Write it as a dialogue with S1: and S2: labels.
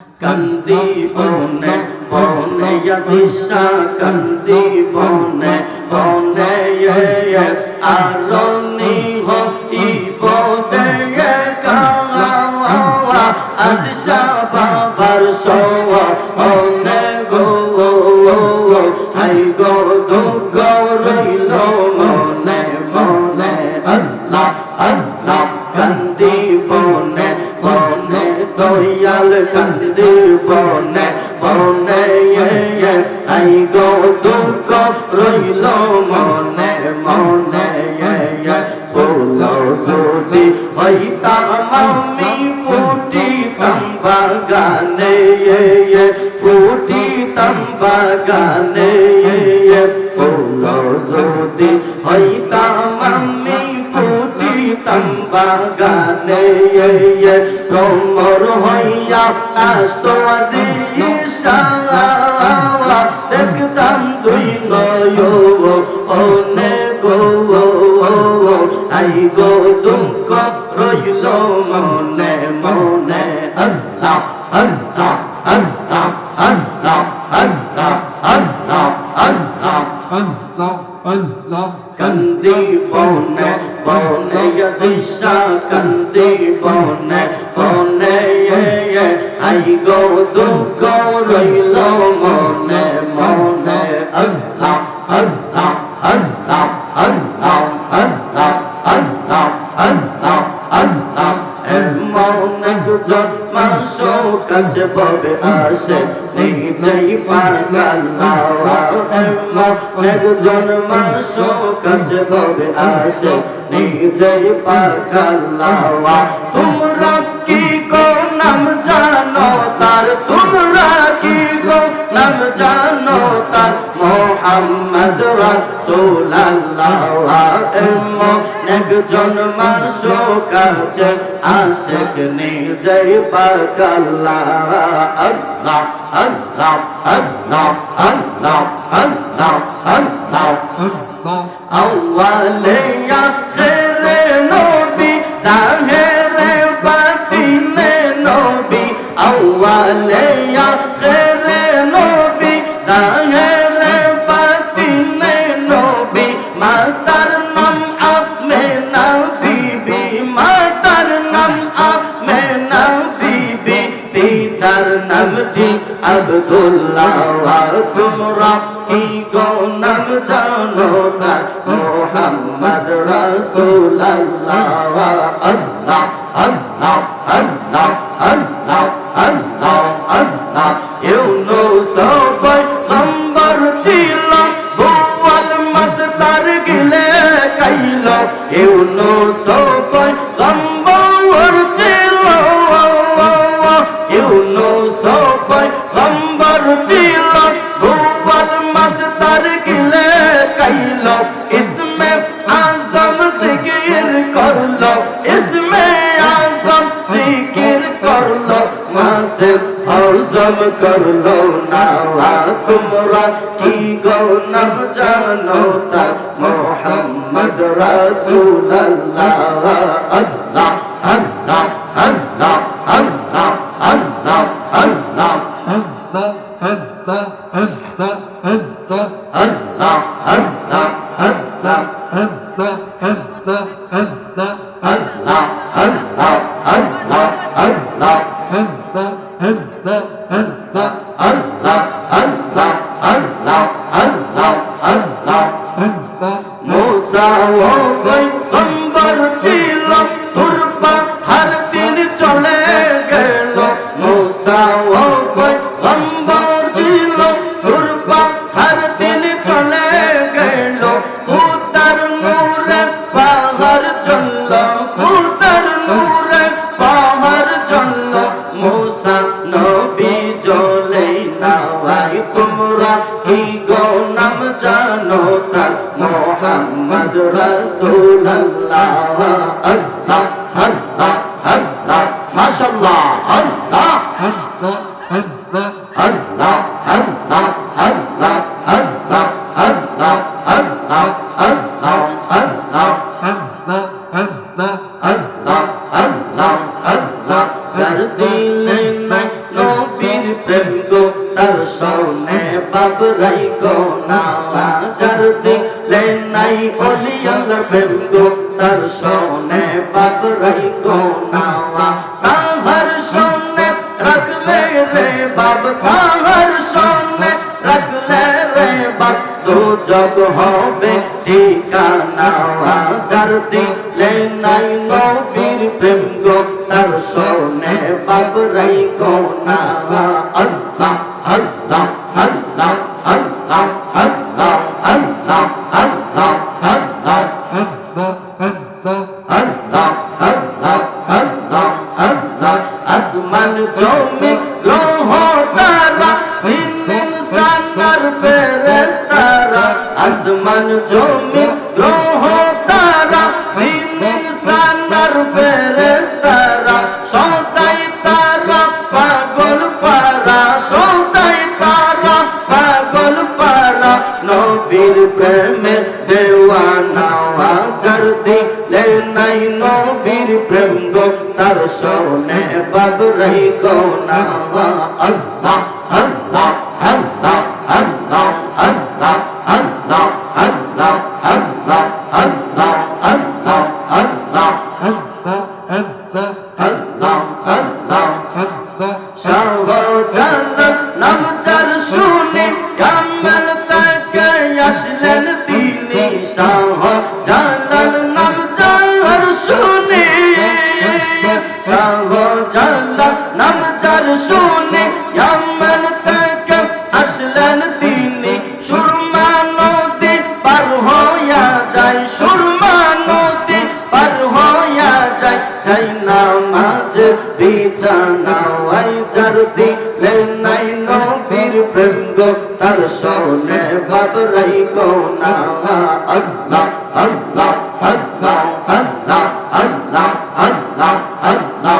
S1: কান্দি বনে বনে ইয়াফিসা কান্দি বনে বনে ইয়ে, ইয়ে আলোনি হই বনে ইয়ে কাওয়া আজ শাবা দয়াল কান্দি বনে বনে আই গো দুঃখ রইল মনে মনে ফুল যদি হইতাম আমি ফুটিতাম বাগানে ফুটিতাম বাগানে ফুটিতাম বাগানে ভ্রমর হইয়া আসত আজি দেখতাম দুই নয় অনে গো আই গো, দুঃখ রইল মনে মনে। আল্লাহ আল্লাহ আল্লাহ আল্লাহ আল্লাহ আল্লাহ। আল্লাহ।
S2: Kandi bone,
S1: bone ya zisha, kandi bone, bone ye ye. Ai go du go rilo mone, mone. Allah, Allah, Allah, Allah, Allah, Allah, Allah, Allah. একজন মাসো কাছে ববে আসে। নিজেই পাগাল্লাহ এমন একজন মাসো কাছে ববে আসে। নিজেই পাগাল্লাহ তোমরা কি কো নাম জানো তার? তোমরা কি কো নাম জানো তার? মোহাম্মদ রাসূলুল্লাহ এমন একজন মাসো কাছে আশেক নিজেই পাগাল্লাহ আল্লাহ আল্লাহ আল্লাহ আল্লাহ আল্লাহ আল্লাহ।
S2: Allah,
S1: আউয়ালে আখিরে নবী জাহেরে নামটি আব্দুল্লাহ তোমরা কি গো নাম জানো না? মোহাম্মদ রাসূলুল্লাহ আল্লাহ আল্লাহ আল্লাহ আল্লাহ আল্লাহ আল্লাহ। ইউনুস মাসে হজম করল না তোমরা কি গো নাম জানো তার মোহাম্মদ রাসূলুল্লাহ আল্লাহ আল্লাহ আল্লাহ আল্লাহ আল্লাহ আল্লাহ
S2: Allah, Allah, Allah, Allah,
S1: আল্লাহ আল্লাহ আল্লাহ
S2: Allah, Allah, Allah,
S1: আল্লাহ আল্লাহ আল্লাহ আল্লাহ
S2: Allah, Allah,
S1: موسى وغيره মোহাম্মদ রাসূলুল্লাহ আল্লাহ আল্লাহ আল্লাহ মাশাআল্লাহ আল্লাহ
S2: Allah, Allah,
S1: আল্লাহ আল্লাহ আল্লাহ আল্লাহ আল্লাহ আল্লাহ আল্লাহ আল্লাহ
S2: Allah, Allah,
S1: আল্লাহ আল্লাহ আল্লাহ করতে বাবরাই গো না যার দিলে নাই অলি আল্লাহর প্রেম গো তার সনে বাবরাই গো না তাহার সনে রাখলে রে বাব তাহার সনে রাখলে রে বাব তো জগ হবে ঠিকানা যার দিলে নাই নবীর প্রেম গো তার সনে বাবরাই গো না আল্লাহ আল্লাহ আল্লাহ আল্লাহ আল্লাহ আল্লাহ আল্লাহ আল্লাহ আল্লাহ আল্লাহ আল্লাহ আল্লাহ আসমান জমি গ্রহ তারা ইনসান আর ফেরেশতারা। আসমান জমি তার সোনে বাবরাই গো না আল্লাহ আল্লাহ আল্লাহ আল্লাহ আল্লাহ আল্লাহ আল্লাহ আল্লাহ আল্লাহ আল্লাহ। শুনে ইয়ামান তাকাম আসলেন তিনি। সুরমা নদী পার হইয়া যায়, সুরমা নদী পার হইয়া যায়। যাই নামাজে বিছানা ওই যার দিলে নাই নবীর প্রেম গো, তার সনে বাবরাই গো, না আল্লাহ আল্লাহ আল্লাহ আল্লাহ আল্লাহ আল্লাহ আল্লাহ।